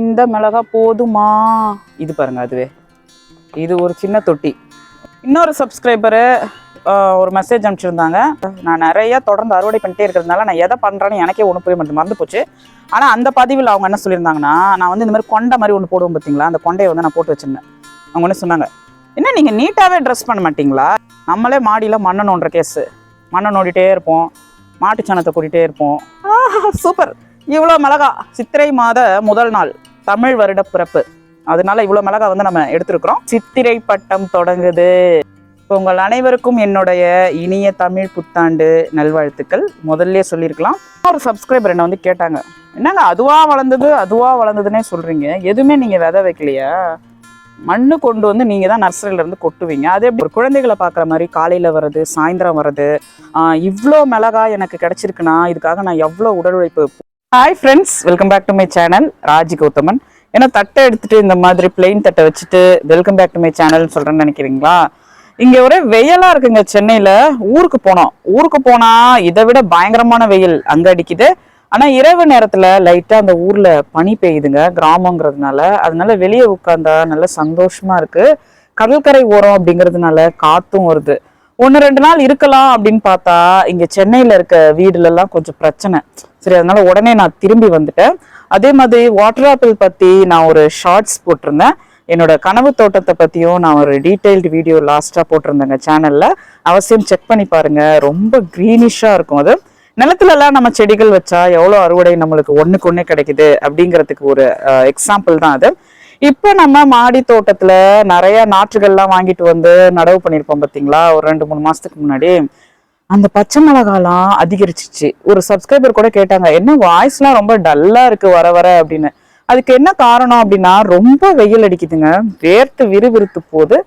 இந்த மிளகா போதுமா? இது பாருங்க அதுவே. இது ஒரு சின்ன தொட்டி. இன்னொரு சப்ஸ்கிரைபரு ஒரு மெசேஜ் அனுப்பிச்சிருந்தாங்க. நான் நிறையா தொடர்ந்து அறுவடை பண்ணிட்டே இருக்கிறதுனால நான் எதை பண்ணுறேன்னு எனக்கே ஒன்று புரிய மட்டும் மறந்து போச்சு. ஆனால் அந்த பதிவில் அவங்க என்ன சொல்லியிருந்தாங்கன்னா நான் வந்து இந்த மாதிரி கொண்டை மாதிரி ஒன்று போடுவோம் பார்த்தீங்களா அந்த கொண்டையை வந்து நான் போட்டு வச்சிருந்தேன். அவங்க ஒன்று சொன்னாங்க என்ன நீங்கள் நீட்டாகவே ட்ரெஸ் பண்ண மாட்டிங்களா? நம்மளே மாடியில் மண்ணை நோண்டுற கேஸு மண்ணை நோண்டிகிட்டே இருப்போம். மாட்டுச்சாணத்தை கூட்டிகிட்டே இருப்போம். சூப்பர் இவ்வளோ மிளகா சித்திரை மாத முதல் நாள் தமிழ் வருட பிறப்பு. அதனால இவ்வளோ மிளகா வந்து நம்ம எடுத்திருக்கிறோம். சித்திரை பட்டம் தொடங்குது. இப்போ உங்கள் அனைவருக்கும் என்னுடைய இனிய தமிழ் புத்தாண்டு நல்வாழ்த்துக்கள். முதல்ல சொல்லியிருக்கலாம். ஒரு சப்ஸ்கிரைபர் என்ன வந்து கேட்டாங்க என்னங்க அதுவா வளர்ந்தது அதுவா வளர்ந்ததுன்னே சொல்றீங்க? எதுவுமே நீங்க விதை வைக்கலையா? மண்ணு கொண்டு வந்து நீங்கள் தான் நர்சரியில இருந்து கொட்டுவீங்க. அதே ஒரு குழந்தைகளை பார்க்குற மாதிரி காலையில் வர்றது சாயந்தரம் வர்றது இவ்வளோ மிளகாய் எனக்கு கிடச்சிருக்குன்னா இதுக்காக நான் எவ்வளோ உடல் உழைப்பு hi friends welcome back to my channel Raji Gowthaman ஏன்னா தட்டை எடுத்துட்டு இந்த மாதிரி பிளெயின் தட்டை வச்சுட்டு welcome back to my channel சொல்றேன்னு நினைக்கிறீங்களா? இங்கே ஒரே வெயிலா இருக்குங்க சென்னையில. ஊருக்கு போனோம். ஊருக்கு போனால் இதை விட பயங்கரமான வெயில் அங்கே அடிக்குது. ஆனால் இரவு நேரத்தில் லைட்டாக அந்த ஊரில் பனி பெய்யுதுங்க கிராமங்கிறதுனால. அதனால வெளியே உட்காந்தா நல்ல சந்தோஷமா இருக்கு. கடற்கரை ஓரம் அப்படிங்கிறதுனால காற்றும் வருது. ஒன்று ரெண்டு நாள் இருக்கலாம் அப்படின்னு பார்த்தா இங்கே சென்னையில் இருக்க வீடுலலாம் கொஞ்சம் பிரச்சனை. சரி அதனால உடனே நான் திரும்பி வந்துட்டேன். அதே மாதிரி வாட்டர் ஆப்பிள் பற்றி நான் ஒரு ஷார்ட்ஸ் போட்டிருந்தேன். என்னோட கனவு தோட்டத்தை பற்றியும் நான் ஒரு டீட்டெயில்டு வீடியோ லாஸ்ட்டாக போட்டிருந்தேங்க சேனலில் அவசியம் செக் பண்ணி பாருங்கள் ரொம்ப க்ரீனிஷாக இருக்கும் அது. நிலத்துலலாம் நம்ம செடிகள் வச்சா எவ்வளோ அறுவடை நம்மளுக்கு ஒன்றுக்கு ஒன்றே கிடைக்குது அப்படிங்கிறதுக்கு ஒரு எக்ஸாம்பிள் தான் அது. இப்போ நம்ம மாடி தோட்டத்தில் நிறைய நாற்றுகள்லாம் வாங்கிட்டு வந்து நடவு பண்ணியிருப்போம் பார்த்தீங்களா ஒரு ரெண்டு மூணு மாதத்துக்கு முன்னாடி. அந்த பச்சை மிளகாலாம் அதிகரிச்சிச்சு. ஒரு சப்ஸ்கிரைபர் கூட கேட்டாங்க என்ன வாய்ஸ்லாம் ரொம்ப டல்லாக இருக்குது வர வர அப்படின்னு. அதுக்கு என்ன காரணம் அப்படின்னா ரொம்ப வெயில் அடிக்குதுங்க. வேர்த்து விறுவிறுத்து போது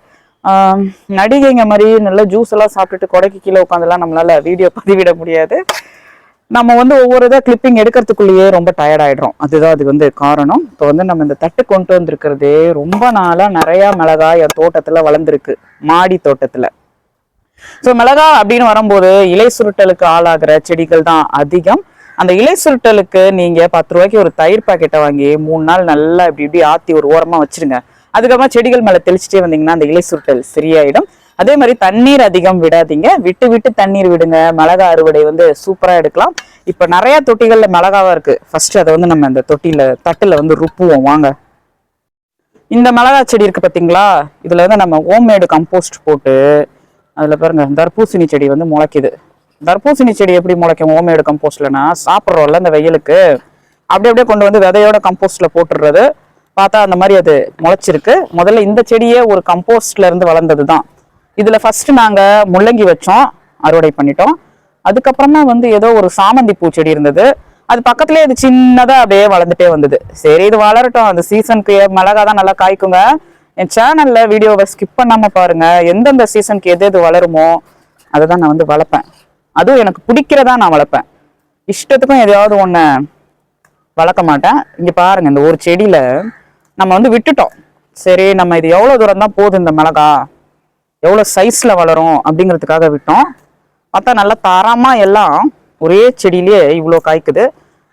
நடிகைங்க மாதிரி நல்ல ஜூஸ் எல்லாம் சாப்பிட்டுட்டு கொடைக்கு கீழே உட்காந்துலாம் நம்மளால வீடியோ பதிவிட முடியாது. நம்ம வந்து ஒவ்வொரு இதாக கிளிப்பிங் எடுக்கிறதுக்குள்ளேயே ரொம்ப டயர்ட் ஆகிடுறோம் அதுதான் அது வந்து காரணம். இப்போ வந்து நம்ம இந்த தட்டு கொண்டு வந்திருக்கிறதே ரொம்ப நாளாக நிறையா மிளகாய் என் தோட்டத்தில் வளர்ந்துருக்கு. மாடி தோட்டத்தில். ஸோ மிளகா அப்படின்னு வரும்போது இலை சுருட்டலுக்கு ஆளாகிற செடிகள் தான் அதிகம். அந்த இலை சுருட்டலுக்கு நீங்கள் பத்து ரூபாய்க்கு ஒரு தயிர் பாக்கெட்டை வாங்கி மூணு நாள் நல்லா இப்படி இப்படி ஆற்றி ஒரு ஓரமாக வச்சிருங்க. அதுக்கப்புறமா செடிகள் மேலே தெளிச்சிட்டே வந்தீங்கன்னா அந்த இலை சுருட்டல் சரியாயிடும். அதே மாதிரி தண்ணீர் அதிகம் விடாதீங்க. விட்டு விட்டு தண்ணீர் விடுங்க. மிளகா அறுவடை வந்து சூப்பராக எடுக்கலாம். இப்போ நிறைய தொட்டிகளில் மிளகாவா இருக்கு. ஃபர்ஸ்ட் அதை வந்து நம்ம இந்த தொட்டியில் தட்டில் வந்து ருப்புவோம். வாங்க. இந்த மிளகா செடி இருக்கு பார்த்தீங்களா இதில் வந்து நம்ம ஹோம்மேடு கம்போஸ்ட் போட்டு அதில் பாருங்க தர்பூசணி செடி வந்து முளைக்குது. தர்பூசணி செடி எப்படி முளைக்கும் ஹோம்மேடு கம்போஸ்ட்லனா சாப்பிட்றோம்ல இந்த வெயிலுக்கு. அப்படி அப்படியே கொண்டு வந்து விதையோட கம்போஸ்ட்ல போட்டுடுறது பார்த்தா அந்த மாதிரி அது முளைச்சிருக்கு. முதல்ல இந்த செடியே ஒரு கம்போஸ்ட்ல இருந்து வளர்ந்தது தான் இதில் ஃபஸ்ட்டு நாங்கள் முள்ளங்கி வச்சோம் அறுவடை பண்ணிட்டோம். அதுக்கப்புறமா வந்து ஏதோ ஒரு சாமந்தி பூச்செடி இருந்தது. அது பக்கத்துலேயே இது சின்னதாக அப்படியே வளர்ந்துட்டே வந்தது. சரி இது வளரட்டும். அந்த சீசனுக்கு மிளகா தான் நல்லா காய்க்குங்க. என் சேனலில் வீடியோவை ஸ்கிப் பண்ணாமல் பாருங்கள் எந்தெந்த சீசனுக்கு எது எது வளருமோ அதை தான் நான் வந்து வளர்ப்பேன். அதுவும் எனக்கு பிடிக்கிறதா நான் வளர்ப்பேன். இஷ்டத்துக்கும் எதையாவது ஒன்று வளர்க்க மாட்டேன். இங்கே பாருங்க இந்த ஒரு செடியில நம்ம வந்து விட்டுட்டோம். சரி நம்ம இது எவ்வளோ தூரம் தான் போகுது இந்த மிளகா? எவ்வளோ சைஸில் வளரும் அப்படிங்கிறதுக்காக விட்டோம். பார்த்தா நல்லா தரமாக எல்லாம் ஒரே செடியிலேயே இவ்வளோ காய்க்குது.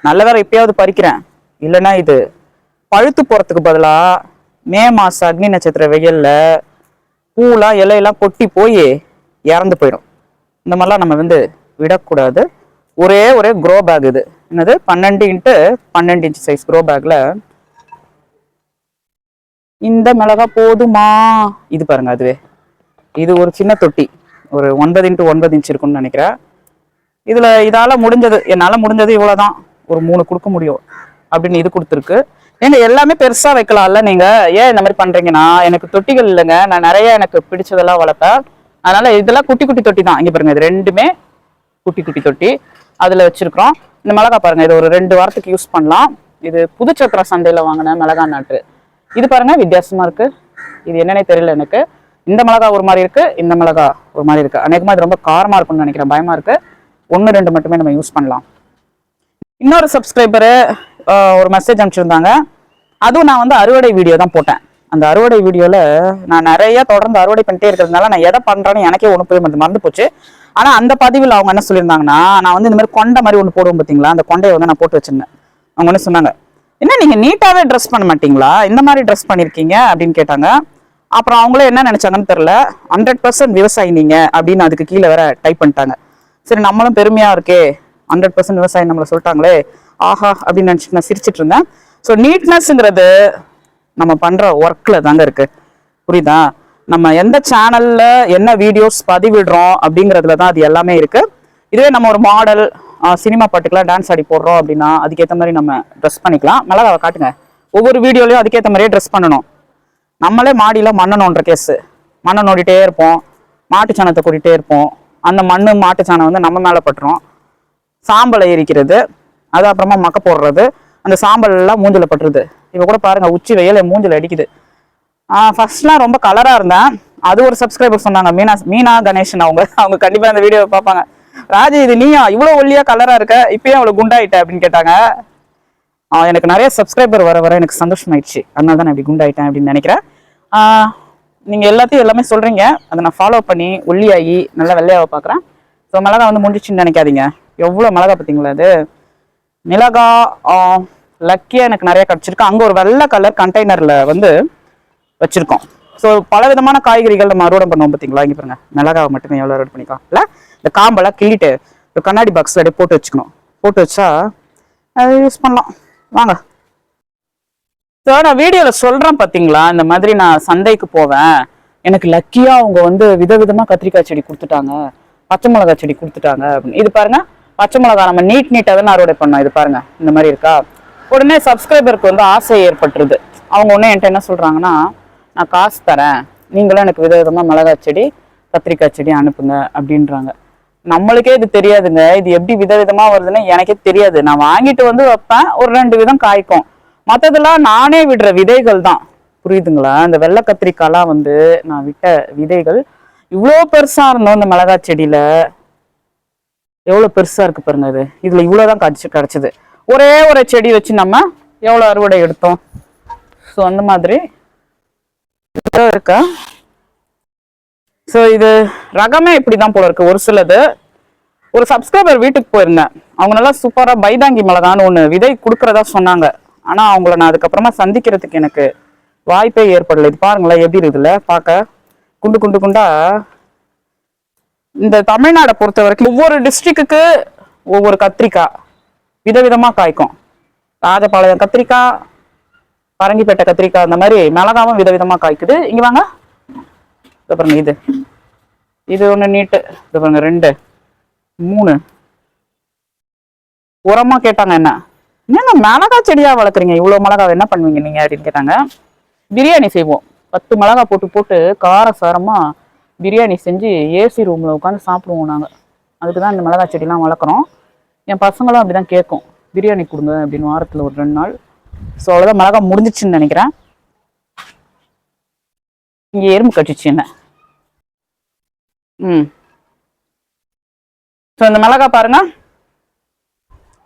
நல்ல வேற எப்பயாவது பறிக்கிறேன். இல்லைன்னா இது பழுத்து போகிறதுக்கு பதிலாக மே மாதம் அக்னி நட்சத்திர வெயிலில் பூலாம் இலையெல்லாம் கொட்டி போய் இறந்து போயிடும். இந்த மாதிரிலாம் நம்ம வந்து விடக்கூடாது. ஒரே ஒரே க்ரோ பேக் இது. என்னது? பன்னெண்டு இன்ட்டு பன்னெண்டு இன்ச் சைஸ் க்ரோ பேக்கில் இந்த மிளகா போதுமா? இது பாருங்க அதுவே. இது ஒரு சின்ன தொட்டி. ஒரு ஒன்பது இன்ட்டு ஒன்பது இன்ச் இருக்கும்னு நினைக்கிறேன். இதில் இதால் முடிஞ்சது. என்னால் முடிஞ்சது இவ்வளோ தான் ஒரு மூணு கொடுக்க முடியும். அப்படின்னு இது கொடுத்துருக்கு. ஏங்க எல்லாமே பெருசாக வைக்கலாம்ல நீங்கள் ஏன் இந்த மாதிரி பண்ணுறீங்கன்னா எனக்கு தொட்டிகள் இல்லைங்க. நான் நிறைய எனக்கு பிடிச்சதெல்லாம் வளர்ப்பேன். அதனால் இதெல்லாம் குட்டி குட்டி தொட்டி தான். இங்கே பாருங்கள் இது ரெண்டுமே குட்டி குட்டி தொட்டி. அதில் வச்சுருக்குறோம். இந்த மிளகா பாருங்கள் இது ஒரு ரெண்டு வாரத்துக்கு யூஸ் பண்ணலாம். இது புதுச்சத்திர சந்தையில் வாங்கின மிளகா நாட்டு இது பாருங்கள் வித்தியாசமாக இருக்குது இது என்னன்னே தெரியல எனக்கு. இந்த மிளகா ஒரு மாதிரி இருக்கு இந்த மிளகா ஒரு மாதிரி இருக்கு. அநேகமா இது ரொம்ப காரமா இருக்கும்னு நினைக்கிறேன். பயமா இருக்கு. ஒன்று ரெண்டு மட்டுமே நம்ம யூஸ் பண்ணலாம். இன்னொரு சப்ஸ்கிரைபரு ஒரு மெசேஜ் அனுப்பிச்சிருந்தாங்க. அதுவும் நான் வந்து அறுவடை வீடியோ தான் போட்டேன். அந்த அறுவடை வீடியோவில் நான் நிறைய தொடர்ந்து அறுவடை பண்ணிட்டே இருக்கிறதுனால நான் எதை பண்ணுறேன்னு எனக்கே ஒன்று போய் மறந்து மறந்து போச்சு. ஆனால் அந்த பதிவில் அவங்க என்ன சொல்லியிருந்தாங்கன்னா நான் வந்து இந்த மாதிரி கொண்டை மாதிரி ஒன்று போடுவோம் பார்த்தீங்களா? அந்த கொண்டையை வந்து நான் போட்டு வச்சிருந்தேன். அவங்க என்ன சொன்னாங்க என்ன நீங்கள் நீட்டாகவே ட்ரெஸ் பண்ண மாட்டீங்களா? இந்த மாதிரி ட்ரெஸ் பண்ணியிருக்கீங்க அப்படின்னு கேட்டாங்க. அப்புறம் அவங்களே என்ன நினைச்சாங்கன்னு தெரில ஹண்ட்ரட் பர்சன்ட் விவசாயி நீங்க அப்படின்னு அதுக்கு கீழே வேற டைப் பண்ணிட்டாங்க. சரி நம்மளும் பெருமையா இருக்கே. ஹண்ட்ரட் பர்சன்ட் விவசாயி நம்மளை சொல்லிட்டாங்களே. ஆஹா அப்படின்னு நினச்சிட்டு நான் சிரிச்சிட்டு இருந்தேன். ஸோ நீட்னஸ்ங்கிறது நம்ம பண்ற ஒர்க்ல தாங்க இருக்கு. புரியுதா? நம்ம எந்த சேனல்ல என்ன வீடியோஸ் பதிவிடுறோம் அப்படிங்கிறதுல தான் அது எல்லாமே இருக்கு. இதுவே நம்ம ஒரு மாடல் சினிமா பாட்டுக்கெல்லாம் டான்ஸ் ஆடி போடுறோம் அப்படின்னா அதுக்கேற்ற மாதிரி நம்ம ட்ரெஸ் பண்ணிக்கலாம். நல்லா காட்டுங்க. ஒவ்வொரு வீடியோலையும் அதுக்கேற்ற மாதிரியே ட்ரெஸ் பண்ணணும். நம்மளே மாடியில் மண்ணை நோண்டுற கேஸு மண்ணை நோண்டிகிட்டே இருப்போம். மாட்டு சாணத்தை கூட்டிகிட்டே இருப்போம். அந்த மண்ணு மாட்டு சாணம் வந்து நம்ம மேலே பட்டுரும். சாம்பலை எரிக்கிறது. அது அப்புறமா மக்க போடுறது. அந்த சாம்பல்லாம் மூஞ்சில் பட்டுருது. இப்போ கூட பாருங்கள் உச்சி வெயில் என் அடிக்குது. ஃபர்ஸ்ட்லாம் ரொம்ப கலராக இருந்தேன். அது ஒரு சப்ஸ்கிரைபர் சொன்னாங்க மீனா மீனா கணேசன் அவங்க. அவங்க கண்டிப்பாக அந்த வீடியோவை பார்ப்பாங்க. ராஜி இது நீயா? இவ்வளோ ஒல்லியாக கலராக இருக்க. இப்பயே அவ்வளோ குண்டாயிட்ட? அப்படின்னு கேட்டாங்க. ஆ, எனக்கு நிறைய சப்ஸ்கிரைபர் வர வர எனக்கு சந்தோஷமாயிடுச்சு. அதனால தான் நான் இப்படி குண்டாயிட்டேன் அப்படின்னு நினைக்கிறேன். நீங்கள் எல்லாத்தையும் எல்லாமே சொல்கிறீங்க அதை நான் ஃபாலோ பண்ணி ஒல்லியாகி நல்லா வெள்ளையாக பார்க்குறேன். ஸோ மிளகா வந்து முடிஞ்சிச்சுன்னு நினைக்காதீங்க. எவ்வளோ மிளகா பார்த்தீங்களா அது மிளகா லக்கியாக எனக்கு நிறையா கிடச்சிருக்கு. அங்கே ஒரு வெள்ளை கலர் கண்டெய்னரில் வந்து வச்சுருக்கோம். ஸோ பல விதமான காய்கறிகள் நம்ம அறுவடை பண்ணுவோம் பார்த்தீங்களா? இங்கே பாருங்க. மிளகாவை மட்டுமே எவ்வளோ அறுவடை பண்ணிக்கலாம் இல்லை இந்த காம்பெல்லாம் கிள்ளிட்டு ஒரு கண்ணாடி பாக்ஸில் அப்படியே போட்டு வச்சுக்கணும். போட்டு வச்சா அதை யூஸ் பண்ணலாம். வாங்க. ஸோ நான் வீடியோவில் சொல்கிறேன் பார்த்தீங்களா இந்த மாதிரி நான் சந்தைக்கு போவேன். எனக்கு லக்கியாக அவங்க வந்து விதவிதமாக கத்திரிக்காய் செடி கொடுத்துட்டாங்க. பச்சை மிளகாய் செடி கொடுத்துட்டாங்க அப்படின்னு. இது பாருங்க. பச்சை மிளகாய் நம்ம நீட் நீட்டாக தான் அறுவடை பண்ணோம். இது பாருங்க. இந்த மாதிரி இருக்கா? உடனே சப்ஸ்கிரைபருக்கு வந்து ஆசை ஏற்பட்டுருது. அவங்க ஒன்று என்கிட்ட என்ன சொல்கிறாங்கன்னா நான் காசு தரேன். நீங்களும் எனக்கு விதவிதமாக மிளகாய் செடி கத்திரிக்காய் செடி அனுப்புங்க அப்படின்றாங்க. நம்மளுக்கே இது தெரியாதுங்க. இது எப்படி விதவிதமாக வருதுன்னு எனக்கே தெரியாது. நான் வாங்கிட்டு வந்து வைப்பேன். ஒரு ரெண்டு விதம் காய்க்கும். மற்றதெல்லாம் நானே விடுற விதைகள் தான். புரியுதுங்களா? இந்த வெள்ளை கத்திரிக்காய்லாம் வந்து நான் விட்ட விதைகள். இவ்வளோ பெருசாக இருந்தோம் இந்த மிளகாய் செடியில். எவ்வளோ பெருசாக இருக்குது பாருங்க இது. இவ்வளோ இவ்வளோதான் காய்ச்சி கிடச்சிது. ஒரே ஒரு செடி வச்சு நம்ம எவ்வளோ அறுவடை எடுத்தோம்? ஸோ அந்த மாதிரி. இருக்கா? ஸோ இது ரகமே இப்படி தான் போல இருக்கு. ஒரு சிலது ஒரு சப்ஸ்கிரைபர் வீட்டுக்கு போயிருந்தேன். அவங்க நல்லா சூப்பராக பைதாங்கி மிளகான்னு ஒன்று விதை கொடுக்குறதா சொன்னாங்க. ஆனால் அவங்கள நான் அதுக்கப்புறமா சந்திக்கிறதுக்கு எனக்கு வாய்ப்பே ஏற்படலை. இது பாருங்களேன் எப்படி இருக்குதுல்ல பார்க்க. குண்டு குண்டு குண்டா. இந்த தமிழ்நாடை பொறுத்த வரைக்கும் ஒவ்வொரு டிஸ்ட்ரிக்ட்டுக்கு ஒவ்வொரு கத்திரிக்காய் விதவிதமாக காய்க்கும். ராஜபாளையம் கத்திரிக்காய் பரங்கிப்பேட்டை கத்திரிக்காய் அந்த மாதிரி மிளகாவும் விதவிதமாக காய்க்குது. இங்கே வாங்க. இது பாருங்க இது. இது ஒன்று நீட்டு. இது பாருங்க ரெண்டு. மூணு. உரமா கேட்டாங்க என்ன? என்னங்க மிளகா செடியா வளர்க்குறீங்க? இவ்வளோ மிளகா என்ன பண்ணுவீங்க நீங்க அப்படின்னு கேட்டாங்க. பிரியாணி செய்வோம். பத்து மிளகா போட்டு போட்டு கார சாரமா பிரியாணி செஞ்சு ஏசி ரூம்ல உட்காந்து சாப்பிடுவோம் நாங்கள் அதுக்கு தான் இந்த மிளகா செடிலாம் வளர்க்குறோம். என் பசங்களும் அப்படிதான் கேட்கும். பிரியாணி கொடுங்க அப்படின்னு வாரத்தில் ஒரு ரெண்டு நாள். ஸோ அவ்வளோதான் மிளகா முடிஞ்சிச்சுன்னு நினைக்கிறேன். இங்கே எறும்பு கட்டிச்சு என்ன? ம். ஸோ இந்த மிளகா பாருங்கள்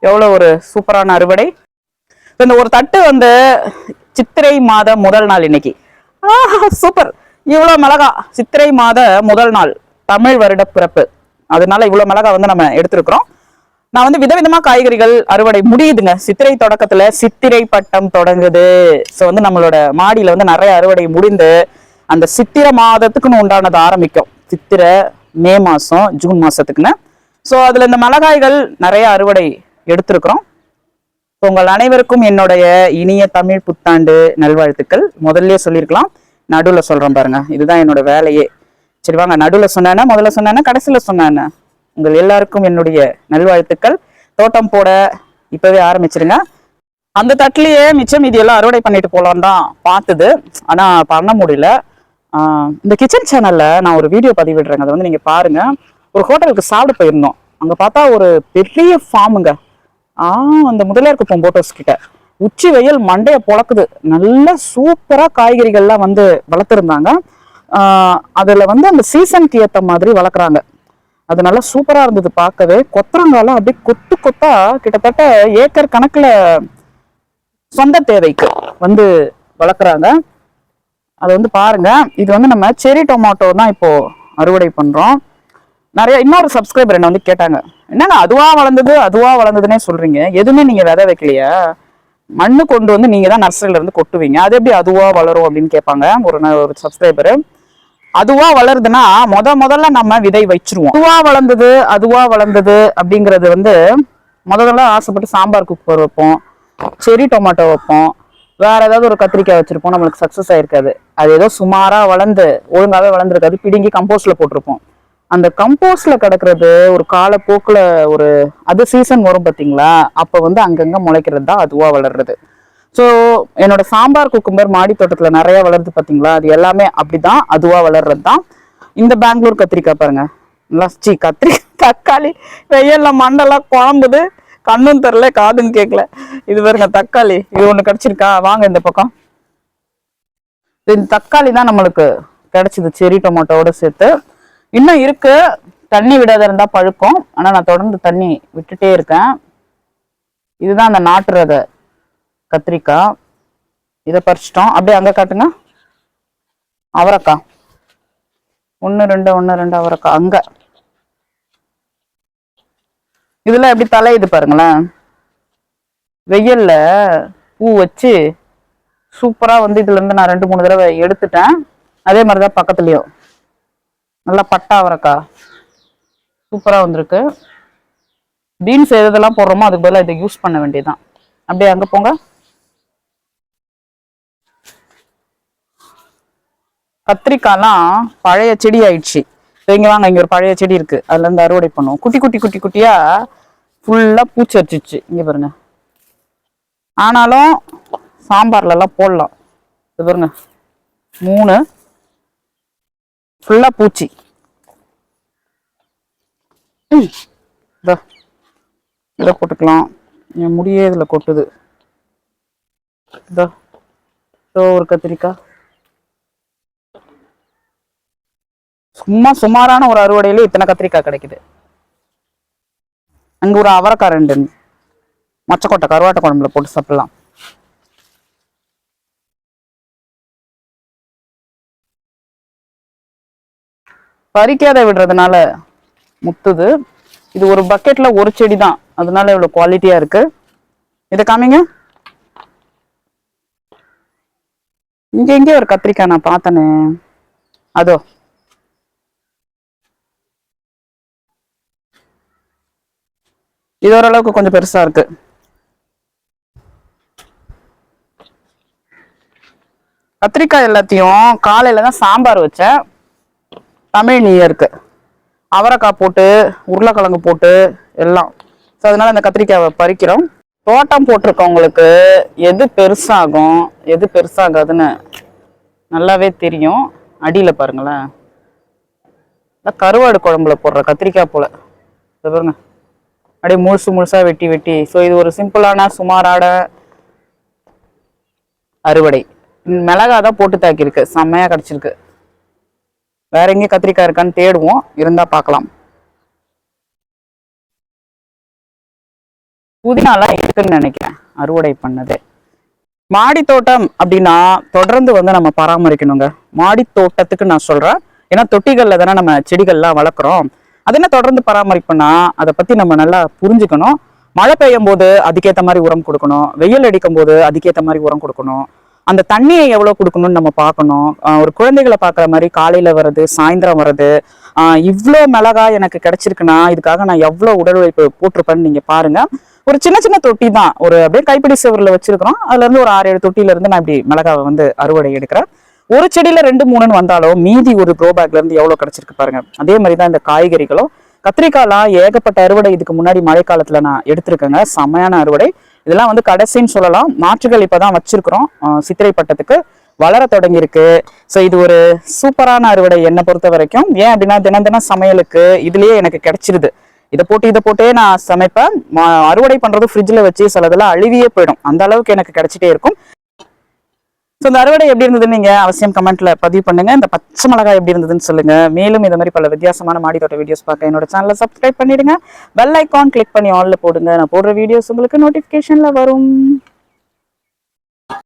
எவ்வளோ ஒரு சூப்பரான அறுவடை. இந்த ஒரு தட்டு வந்து சித்திரை மாத முதல் நாள் இன்னைக்கு. சூப்பர். இவ்வளோ மிளகா சித்திரை மாத முதல் நாள் தமிழ் வருட பிறப்பு. அதனால இவ்வளோ மிளகா வந்து நம்ம எடுத்திருக்கிறோம். நான் வந்து விதவிதமா காய்கறிகள் அறுவடை முடியுதுங்க. சித்திரை தொடக்கத்துல சித்திரை பட்டம் தொடங்குது. ஸோ வந்து நம்மளோட மாடியில வந்து நிறைய அறுவடை முடிந்து அந்த சித்திரை மாதத்துக்குன்னு உண்டானது ஆரம்பிக்கும். சித்திரை மே மாசம் ஜூன் மாசத்துக்குன்னு. ஸோ அதுல இந்த மிளகாய்கள் நிறைய அறுவடை எடுத்திருக்கிறோம். உங்கள் அனைவருக்கும் என்னுடைய இனிய தமிழ் புத்தாண்டு நல்வாழ்த்துக்கள். முதல்லயே சொல்லியிருக்கலாம். நடுவில் சொல்கிறோம் பாருங்க. இதுதான் என்னோட வேலையே. சரி வாங்க. நடுவில் சொன்னேன்னா முதல்ல சொன்னேன்னா கடைசியில் சொன்னேன்னா உங்கள் எல்லாருக்கும் என்னுடைய நல்வாழ்த்துக்கள். தோட்டம் போட இப்போவே ஆரம்பிச்சிருங்க. அந்த தட்டிலேயே மிச்சம் இது எல்லாம் அறுவடை பண்ணிட்டு போகலான்னு தான் பார்த்தது. ஆனால் பண்ண முடியல. இந்த கிச்சன் சேனலில் நான் ஒரு வீடியோ பதிவிடுறேங்க. அதை வந்து நீங்கள் பாருங்கள் ஒரு ஹோட்டலுக்கு சாப்பிட போயிருந்தோம். அங்கே பார்த்தா ஒரு பெரிய ஃபார்முங்க. ஆ அந்த முதலியார் குப்பம் போட்டோஸ் கிட்ட. உச்சி வெயில் மண்டையை பொழக்குது நல்ல சூப்பரா காய்கறிகள்லாம் வந்து வளர்த்துருந்தாங்க. அதில் வந்து அந்த சீசனுக்கு ஏற்ற மாதிரி வளர்க்குறாங்க. அது நல்லா சூப்பராக இருந்தது பார்க்கவே. கொத்தரங்காலாம் அப்படியே கொத்து கொத்தா கிட்டத்தட்ட ஏக்கர் கணக்கில் சொந்த தேவைக்கு வந்து வளர்க்குறாங்க. அதை வந்து பாருங்க. இது வந்து நம்ம செரி டொமாட்டோ தான் இப்போ அறுவடை பண்ணுறோம் நிறைய இன்னொரு சப்ஸ்கிரைபர் என்ன வந்து கேட்டாங்க என்னங்க அதுவா வளர்ந்தது அதுவா வளர்ந்ததுன்னே சொல்றீங்க? எதுவுமே நீங்க விதை வைக்கலையா? மண்ணு கொண்டு வந்து நீங்க தான் நர்சரியில இருந்து கொட்டுவீங்க. அது எப்படி அதுவா வளரும்? அப்படின்னு கேட்பாங்க ஒரு ந- ஒரு சப்ஸ்கிரைபரு அதுவா வளருதுன்னா முத முதல்ல நம்ம விதை வச்சிருவோம். அதுவா வளர்ந்தது அதுவா வளர்ந்தது அப்படிங்கிறது வந்து முதல்ல ஆசைப்பட்டு சாம்பார் குக்கர் வைப்போம். செரி டொமேட்டோ வைப்போம். வேற ஏதாவது ஒரு கத்திரிக்காய் வச்சிருப்போம். நம்மளுக்கு சக்சஸ் ஆயிருக்காது. அது ஏதோ சுமாரா வளர்ந்து ஒழுங்காவே வளர்ந்துருக்காது. பிடுங்கி கம்போஸ்ட்ல போட்டிருப்போம். அந்த கம்போஸ்ட்ல கிடக்கிறது ஒரு காலப்போக்கில் ஒரு அது சீசன் வரும் பார்த்தீங்களா அப்போ வந்து அங்கங்க முளைக்கிறது தான் அதுவாக வளர்றது. ஸோ என்னோட சாம்பார் குக்கும்பர் மாடி தோட்டத்தில் நிறைய வளருது பார்த்தீங்களா அது எல்லாமே அப்படிதான் அதுவாக வளர்றது தான். இந்த பெங்களூர் கத்திரிக்காய் பாருங்க. நல்லா கத்திரி தக்காளி வெயில்ல மண்டெல்லாம் குழம்புது. கண்ணும் தெரில காதும் கேட்கல இது பாருங்க தக்காளி. இது ஒன்று கிடச்சிருக்கா? வாங்க இந்த பக்கம். இந்த தக்காளி தான் நம்மளுக்கு கிடைச்சிது. செரி டொமேட்டோட சேர்த்து. இன்னும் இருக்கு. தண்ணி விடாத இருந்தா பழுக்கும். ஆனா நான் தொடர்ந்து தண்ணி விட்டுட்டே இருக்கேன். இதுதான் அந்த நாட்டு ரக கத்திரிக்காய். இதை பறிச்சிட்டோம். அப்படியே அங்க காட்டுங்க. அவரைக்காய். ஒன்று ரெண்டு ஒன்று ரெண்டு அவரைக்காய். அங்க. இதுல எப்படி தலையுது பாருங்களேன். வெயில்ல பூ வச்சு சூப்பரா வந்து இதுல இருந்து நான் ரெண்டு மூணு தடவை எடுத்துட்டேன். அதே மாதிரிதான் பக்கத்துலயும். நல்லா பட்டா அவரைக்காய். சூப்பராக வந்திருக்கு. பீன்ஸ் எதெல்லாம் போடுறோமோ அதுக்கு பதிலாக இதை யூஸ் பண்ண வேண்டியதுதான். அப்படியே அங்கே போங்க. கத்திரிக்காய்லாம் பழைய செடி ஆயிடுச்சு. இப்ப வாங்க இங்கே ஒரு பழைய செடி இருக்குது அதுலேருந்து அறுவடை பண்ணுவோம். குட்டி குட்டி குட்டி குட்டியாக ஃபுல்லாக பூச்சரிச்சிச்சு இங்கே பாருங்கள் பாருங்க. ஆனாலும் சாம்பார்லலாம் போடலாம். இது பாருங்க. மூணு. ஃபுல்லா பூச்சி. இதோ இதை போட்டுக்கலாம். என் முடியே இதுல கொட்டுது. இதோ இதோ ஒரு கத்திரிக்காய். சும்மா சுமாரான ஒரு அறுவடையில இத்தனை கத்திரிக்காய் கிடைக்குது. அங்க ஒரு அவரைக்காய் ரெண்டு மொச்சக்கொட்டை கருவாட்டை குழம்புல போட்டு சாப்பிடலாம். பறிக்காத விடுறதுனால முத்துது. இது ஒரு பக்கெட்ல ஒரு செடி தான் அதனால இவ்வளவு குவாலிட்டியா இருக்கு. இதை காமிங்க. இங்க எங்கே ஒரு கத்திரிக்காய் நான் பார்த்தனே. அதோ. இது ஓரளவுக்கு கொஞ்சம் பெருசா இருக்கு. கத்திரிக்காய் எல்லாத்தையும் காலையில தான் சாம்பார் வச்சேன். தமிழ் நியூ இயருக்கு அவரைக்காய் போட்டு உருளைக்கிழங்கு போட்டு எல்லாம். ஸோ அதனால் அந்த கத்திரிக்காயை பறிக்கிறோம். தோட்டம் போட்டிருக்கவங்களுக்கு எது பெருசாகும் எது பெருசாகாதுன்னு நல்லாவே தெரியும். அடியில் பாருங்களேன். இந்த கருவாடு குழம்புல போடுற கத்திரிக்காய் போல். இதை பாருங்க. அப்படியே முழுசு முழுசாக வெட்டி வெட்டி. ஸோ இது ஒரு சிம்பிளான சுமாரான அறுவடை. மிளகா தான் போட்டு தாக்கியிருக்கு. செம்மையாக கிடச்சிருக்கு. வேற எங்கேயும் கத்திரிக்காய் இருக்கான்னு தேடுவோம். இருந்தால் பார்க்கலாம். புதினாலாம் இருக்குன்னு நினைக்கிறேன். அறுவடை பண்ணது. மாடி தோட்டம் அப்படின்னா தொடர்ந்து வந்து நம்ம பராமரிக்கணுங்க. மாடி தோட்டத்துக்கு நான் சொல்கிறேன் ஏன்னா தொட்டிகளில் தானே நம்ம செடிகள்லாம் வளர்க்குறோம். அது என்ன தொடர்ந்து பராமரிப்புனா அதை பற்றி நம்ம நல்லா புரிஞ்சுக்கணும். மழை பெய்யும் போது அதுக்கேற்ற மாதிரி உரம் கொடுக்கணும். வெயில் அடிக்கும் போது அதுக்கேற்ற மாதிரி உரம் கொடுக்கணும். அந்த தண்ணியை எவ்வளோ கொடுக்கணும்னு நம்ம பார்க்கணும். ஒரு குழந்தைகளை பார்க்குற மாதிரி காலையில் வர்றது சாயந்தரம் வர்றது இவ்வளோ மிளகா எனக்கு கிடைச்சிருக்குன்னா இதுக்காக நான் எவ்வளோ உடல் உழைப்பு போட்டிருப்பேன்னு நீங்கள் பாருங்கள் ஒரு சின்ன சின்ன தொட்டி தான். ஒரு அப்படியே கைப்பிடி சுவரில் வச்சிருக்கிறோம். அதுலேருந்து ஒரு ஆறு ஏழு தொட்டியிலேருந்து நான் இப்படி மிளகாவை வந்து அறுவடை எடுக்கிறேன். ஒரு செடியில் ரெண்டு மூணுன்னு வந்தாலும் மீதி ஒரு க்ரோ பேக்லேருந்து எவ்வளோ கிடச்சிருக்கு பாருங்கள் அதே மாதிரி தான் இந்த காய்கறிகளும். கத்திரிக்காய்லாம் ஏகப்பட்ட அறுவடை இதுக்கு முன்னாடி மழைக்காலத்தில் நான் எடுத்திருக்கேங்க. செம்மையான அறுவடை. இதெல்லாம் வந்து கடைசின்னு சொல்லலாம். நாற்றுகள் இப்போதான் வச்சிருக்கிறோம். சித்திரை பட்டத்துக்கு வளர தொடங்கியிருக்கு. ஸோ இது ஒரு சூப்பரான அறுவடை என்னை பொறுத்த வரைக்கும். ஏன் அப்படின்னா தினம் தினம் சமையலுக்கு இதுலயே எனக்கு கிடைச்சிருது. இதை போட்டு இதை போட்டே நான் சமைப்பேன். அறுவடை பண்றது ஃப்ரிட்ஜில் வச்சு சிலதெல்லாம் அழுவியே போயிடும். அந்த அளவுக்கு எனக்கு கிடைச்சிட்டே இருக்கும். ஸோ இந்த அறுவடை எப்படி இருந்ததுன்னு நீங்க அவசியம் கமெண்ட்ல பதிவு பண்ணுங்க. இந்த பச்சை மிளகாய் எப்படி இருந்ததுன்னு சொல்லுங்க. மேலும் இந்த மாதிரி பல வித்தியாசமான மாடி தோட்ட வீடியோஸ் பார்க்க என்னோட சேனலை சப்ஸ்கிரைப் பண்ணிடுங்க. பெல் ஐக்கான் கிளிக் பண்ணி ஆல்ல போடுங்க. நான் போடுற வீடியோஸ் உங்களுக்கு நோட்டிஃபிகேஷன்ல வரும்.